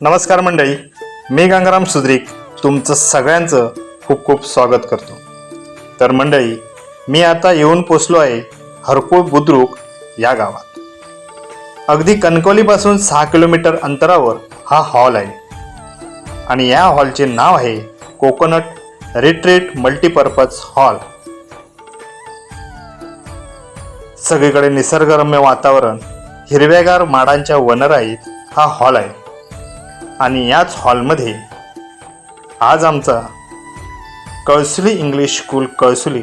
नमस्कार मंडळी मी गंगाराम सुद्रिक तुमचं सगळ्यांचं खूप खूप स्वागत करतो. तर मंडळी मी आता येऊन पोचलो आहे हरकोळ बुद्रुक या गावात. अगदी कणकवलीपासून सहा किलोमीटर अंतरावर हा हॉल आहे. आणि या हॉलचे नाव आहे कोकोनट रिट्रीट मल्टीपर्पज हॉल. सगळीकडे निसर्गरम्य वातावरण हिरव्यागार माडांच्या वनराईत हा हॉल आहे. आणि याच हॉलमध्ये आज आमचा Kalsuli English school Kalsuli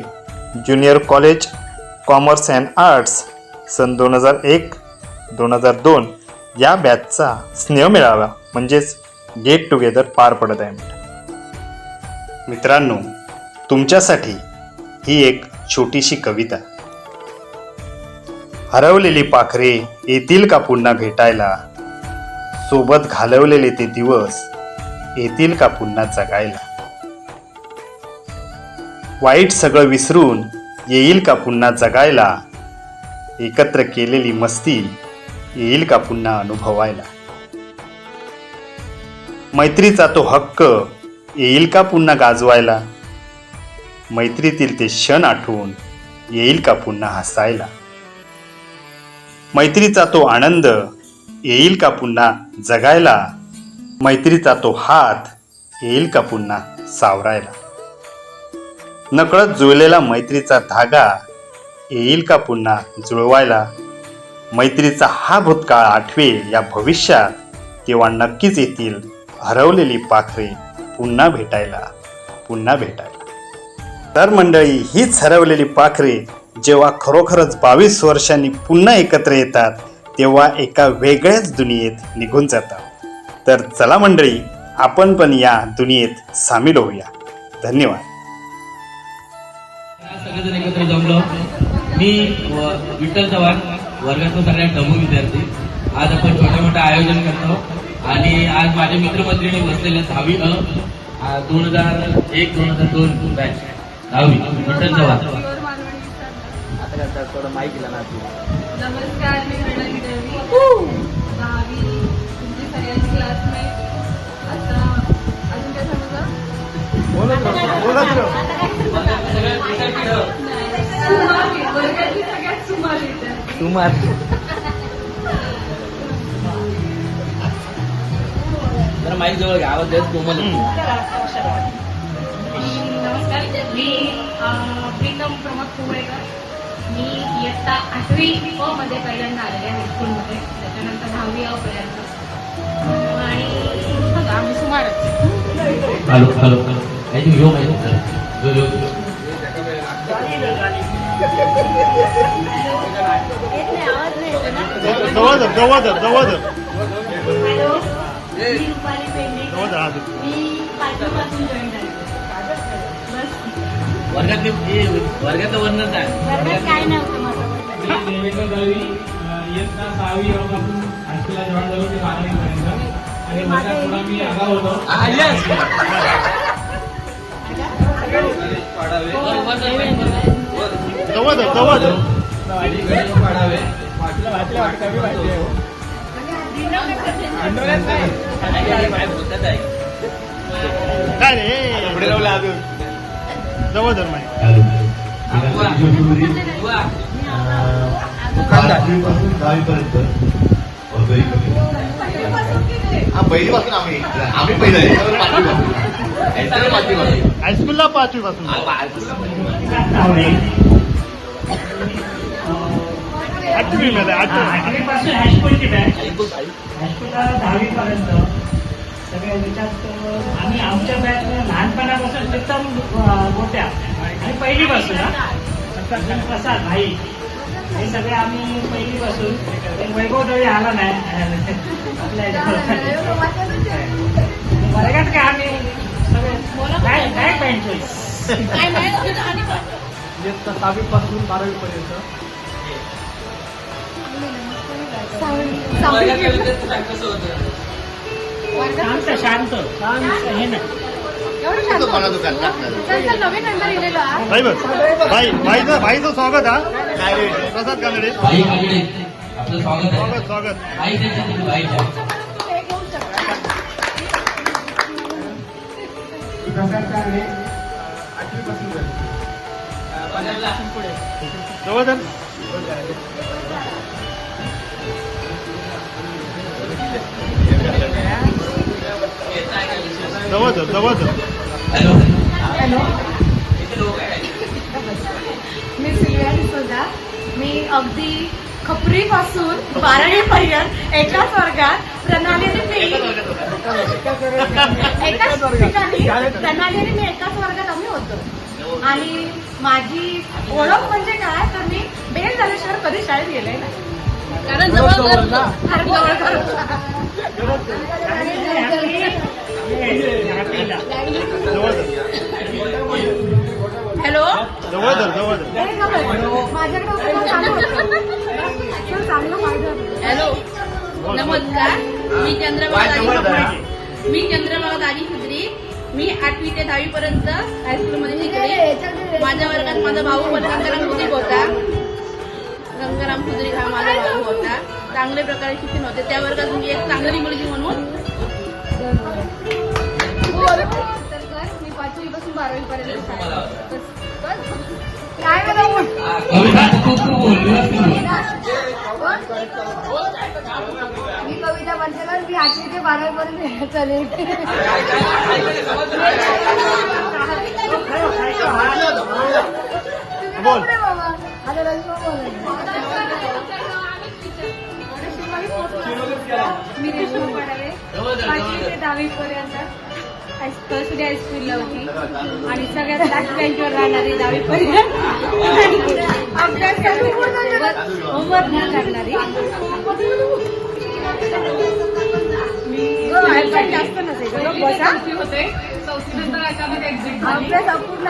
junior college commerce and arts सन दोन हजार एक दोन हजार दोन या बॅचचा स्नेह मिळावा म्हणजेच गेट टुगेदर पार पडत आहे. मित्रांनो तुमच्यासाठी ही एक छोटीशी कविता. हरवलेली पाखरे येतील का पुन्हा भेटायला? सोबत घालवलेले ते दिवस येतील का पुन्हा जगायला? वाईट सगळं विसरून येईल का पुन्हा जगायला? एकत्र केलेली मस्ती येईल का पुन्हा अनुभवायला? मैत्रीचा तो हक्क येईल का पुन्हा गाजवायला? मैत्रीतील ते क्षण आठवून येईल का पुन्हा हसायला? मैत्रीचा तो आनंद येईल का पुन्हा जगायला? मैत्रीचा तो हात येईल का पुन्हा सावरायला? नकळत जुळलेला मैत्रीचा धागा येईल का पुन्हा जुळवायला? मैत्रीचा हा भूतकाळ आठवेल या भविष्यात तेव्हा नक्कीच येतील हरवलेली पाखरे पुन्हा भेटायला पुन्हा भेटायला. तर मंडळी हीच हरवलेली पाखरे जेव्हा खरोखरच बावीस वर्षांनी पुन्हा एकत्र येतात तेव्हा एका वेगळ्याच दुनियेत निघून जातात तर चला मंडळी आपण पण या दुनियेत सामील होऊया. धन्यवाद. सगळेजण एकत्र जमलो. मी विठ्ठल चव्हाण वर्गातला सगळ्यात डमू विद्यार्थी. आज आपण छोटे मोठे आयोजन करतो. आणि आज माझे मित्रमैत्रिणी बसलेले. दहावी अ दोन हजार एक दोन हजार दोन बॅच दहावी. विठ्ठल चव्हाण. नमस्कार. सुमार तर माईक जवळ घ्या आवाज देत कोमल नमस्कार मी प्रीतम प्रमोद कुवळेकर. मी इयत्ता आठवी प मध्ये पहिल्यांदा आलेले आहे हायस्कूलमध्ये त्याच्यानंतर दहावी अ पर्यंत. आणि बघा आम्ही सुमारच. Hello hello hello. माहिती यो माहिती यो यो यो. जवळ धर, जवळ धर, जवळ धर. हॅलो मी पाचवीपासून जॉईन झाले. वर्गातले हे, वर्गातलं वर्णन आहे वर्गात काय नव्हतं माझं मी देवेंद्र दळवी अ, इयत्ता सहावी वर्गापासून हायस्कूलला जॉईन झालो ते बारावीपर्यंत. आणि वर्गात थोडा मी आगाव होतो. जवळ धर, जवळ धर. काय रे? जवळ धर माहिती पाचवीपासून दहावीपर्यंत वर्गही कमी. हा पहिलीपासून आम्ही आम्ही पहिलं आहे. हायस्कूलला पाचवी पासून. आठवी मध्ये आठवी. आठवीपासून हायस्कूलची बॅच. हायस्कूलला दहावीपर्यंत. सगळ्या याच्यात अ, आम्ही आमच्या बॅच लहानपणापासून एकदम मोठ्या. आणि पहिलीपासून हा. प्रसाद भाई. हे सगळे आम्ही पहिलीपासून ते वैभव दळी आला नाही. आपल्या. वर्गात काय आम्ही? सगळे सहावीपासून बारावीपर्यंत. शांत शांत. शांत हे नाही तो कोणा दुकान टाकणार भाईचं स्वागत हा. प्रसाद कानडे. स्वागत आहे. स्वागत हे प्रसाद चांगले आठवीपासून झाले हॅलो. हॅलो मी सिल्विया डिसोजा. मी अगदी खपरीपासून बारावीपर्यंत एकाच वर्गात प्रणालीने मी एकाच ठिकाणी प्रणालीने मी एकाच वर्गात आम्ही होतो. आणि माझी ओळख म्हणजे काय? तर मी बेल झाल्याशिवाय कधी शाळेत गेले नाही. कारण जवळ फार जवळ हॅलो? हॅलो? नमस्कार. मी चंद्रबाबा मी चंद्रबाबा दाजी खुद्री मी आठवी ते दहावी पर्यंत हायस्कूलमध्ये शिकले. माझ्या वर्गात माझा भाऊ पण गंगाराम खुद्री होता. गंगाराम खुद्री हा माझा भाऊ होता. चांगल्या प्रकारे शिक्षण होते. त्या वर्गात मी एक चांगली मुलगी म्हणून मी पाचवी पासून बारावी पर्यंत काय तू मी कविता बनसेकर मी आठवी ते बारावी पर्यंत चालेल बोल मी रेशमा पडावे पाचवी ते दहावी डे हायस्कूलला होती आणि सगळ्यात लास्ट बेंचवर राहणारी दहावी पर्यंत अभ्यास होमवर्क न करणारी अभ्यास जास्त नसायचं अभ्यास अपूर्ण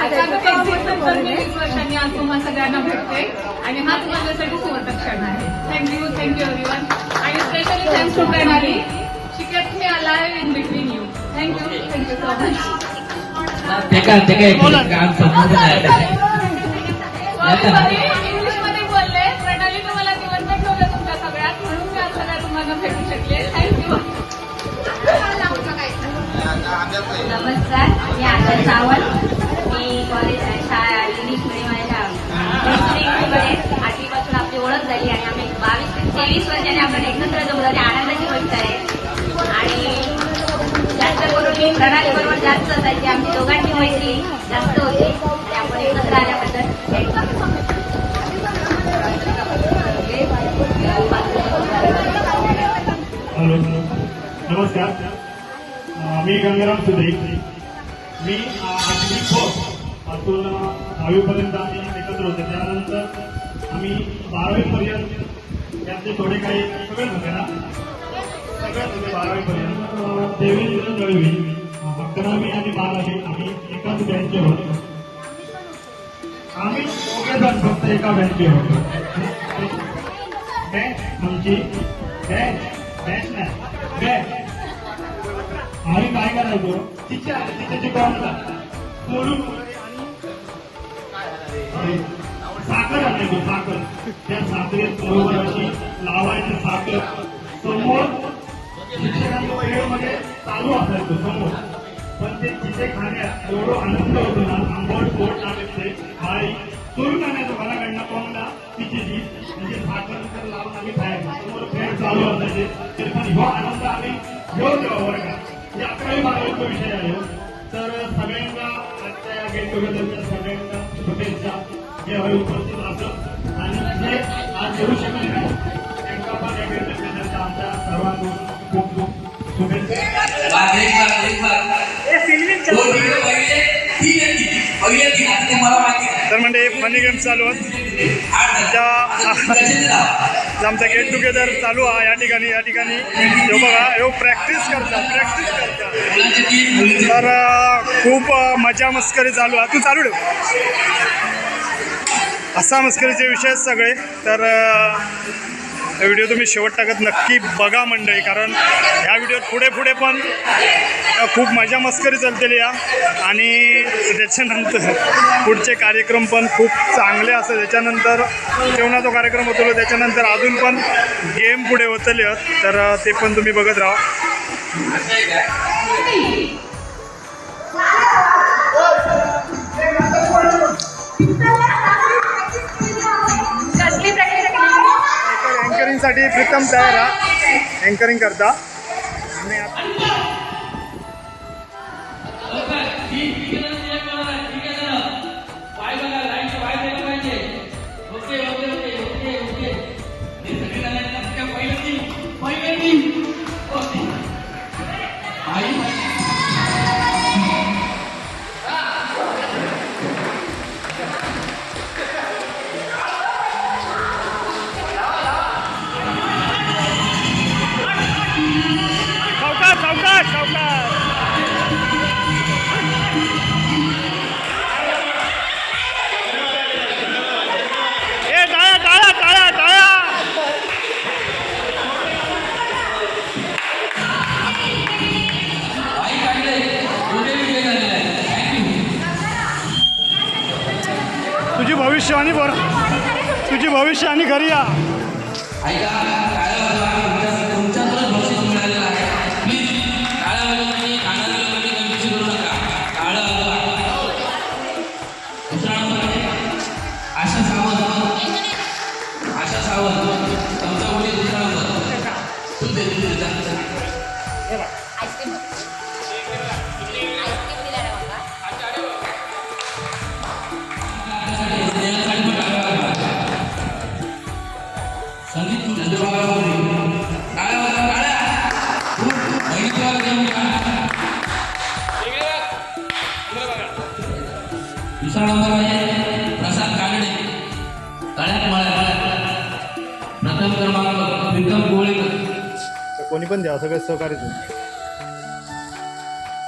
आज तुम्हा सगळ्यांना भेटते. आणि हाच माझ्यासाठी सुवर्ण क्षण आहे. Thank you thank you everyone आणि specially thanks to Pranali she kept me alive in between you thank you thank you so much ते काय ते काय काम समजून नाही इंग्लिशमध्ये बोलले. प्रणाली तुम्हाला निवंत ठेवलं तुमच्या सगळ्यात. म्हणून मी आज सगळ्या तुम्हाला भेटू शकले. थँक्यू नमस्कार. मी आकाश सावंत. मी कॉलेज शाळा इंग्लिश मिडियममध्ये आठवीपासून आपली ओळख झाली आणि आम्ही बावीस ते तेवीस वर्षाने आपण एकत्र जमलो आणि प्रणाली बरोबर जास्त असायची आमची दोघांची मैत्री जास्त होती त्यामुळे एकत्र आल्याबद्दल हॅलो नमस्कार. मी गंगाराम सुधे मी आठवी पासून दहावीपर्यंत आम्ही एकत्र होते. त्यानंतर आम्ही बारावीपर्यंत त्यातले थोडे काही सगळेच होते ना? सगळेच होते बारावीपर्यंत. देवेंद्र दळवी अं, अकरावी आणि बारावी आम्ही एकाच बँके होतो. आम्ही दोघे जण फक्त एका बँके होतो. बँक आमची बँक बँक नाही बँक. आम्ही काय करायचो? तिच्या तिच्या चिकवणला सोडून साखर आणायचो साखर. त्या साखरेत बरोबर अशी लावायची साखर. समोर शिक्षकांच्या वेळेमध्ये चालू असायचो समोर. ते खाण्यात एवढं आनंद होतो ना आंबट गोड लागायचे बाई चोरून मला घराकडनं कोणाला तिची जी म्हणजे साखर तर लावून आम्ही खायचो समोर फेर चालू असायचे तरी पण ह्यो आनंद आम्ही घेऊ देवा वर्गात म्हणजे अकरावी बारावीचा विषय आहे. तर सगळ्यांना आजच्या या गेट टुगेदरच्या सगळ्यांना शुभेच्छा. जे हवे उपस्थित असत आणि जे आज येऊ शकले नाही त्यांचा पण या गेट टुगेदरच्या आमच्या सर्वांकडून खूप खूप तर म्हणजे फनी गेम चालू आहेत त्या आमचा गेट टुगेदर चालू आहे. या ठिकाणी या ठिकाणी ह्यो बघा ह्यो प्रॅक्टिस करता प्रॅक्टिस करता. तर खूप मजा मस्करी चालू आहे. तू चालू ठेव. असा मस्करीचे विषय आहेत सगळे. तर हा व्हिडिओ तुम्ही शेवट टाकत नक्की बघा मंडळी कारण ह्या व्हिडिओत पुढे पुढे पण खूप मजा मस्करी चालतेली या. आणि त्याच्यानंतर पुढचे कार्यक्रम पण खूप चांगले असतात. त्याच्यानंतर जेवणाचा कार्यक्रम होतो त्याच्यानंतर अजून पण गेम पुढे होतले आहेत. तर ते पण तुम्ही बघत राहा. अँकरिंगसाठी प्रीतम तयार हा अँकरिंग करता. भविष्यवाणी बरं तुझी भविष्यवाणी घरी या. दुसरा नंबर आहे प्रसाद कानडे. तळ्यात मळ्यात प्रथम क्रमांक प्रीतम गोळेकर. कोणी पण द्या सगळे सहकारी तुम्ही.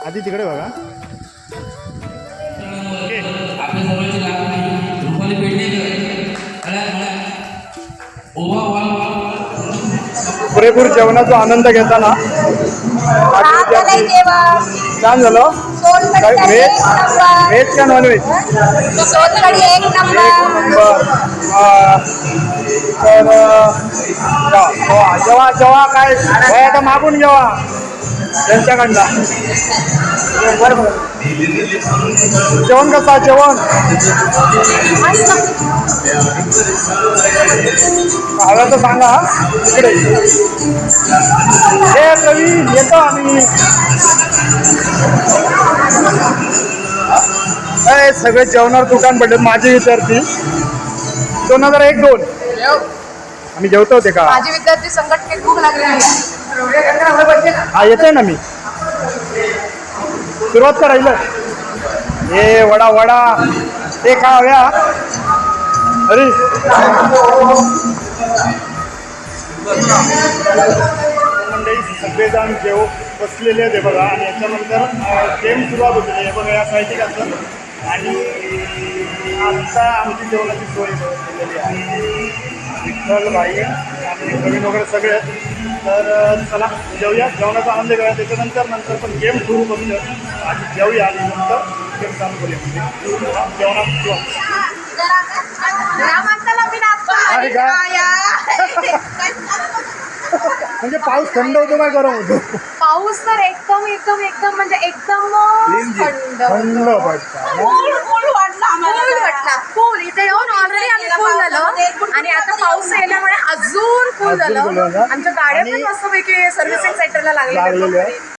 आधी तिकडे बघा. आपल्या जवळची लागली रुपाली पेडणेकर. तळ्यात मळ्यात. ओवा वाल पुरेपूर जेवणाचा आनंद घेताना. छान झालं. व्हेज व्हेज का नॉन व्हेज सोलकढी एक नंबर. बर तर अं, जेवा जेवा जेवा काय? वय आता मागून जेवा. त्यांच्याकडनं. बरं बरं जेवण कसं जेवण? हवं तर सांगा हा. इकडे. हे प्रवीण येतो आम्ही. ए, सगळे जेवणावर दुकान पडले. माझे विद्यार्थी. दोन हजार एक दोन. आम्ही जेवतो होते का? माझे विद्यार्थी संघटनेत भूक लागलेली आहे. हा येतोय ना मी. सुरुवात करायला ए वडा वडा. ते खाव्या अरे. मंडळी सगळेजण जेव बसलेले होते बघा. आणि याच्यानंतर गेम सुरुवात होते हे बघा या साहित्यिक असतं आणि आता आमची जेवणाची सोय केलेली आहे. विठ्ठल भाई आणि नवीन वगैरे सगळे. तर चला जेवूया. जेवणाचा आनंद घेऊया. त्याच्यानंतर नंतर पण गेम सुरू करूया आधी जेवूया आणि नंतर गेम चालू करूया. जेवणात अरे का? म्हणजे पाऊस थंड होतो काय गरम होतो? पाऊस तर एकदम एकदम एकदम म्हणजे एकदम थंड. थंड पडतं फुल वाटला फुल इथे येऊन ऑलरेडी आम्ही फुल झालो. आणि आता पाऊस येण्यामुळे अजून फुल अजून झालं. झालं. आमच्या गाड्या पण आणि- मस्तपैकी सर्व्हिसिंग सेंटरला लागलेल्या लागलेल्या आहेत.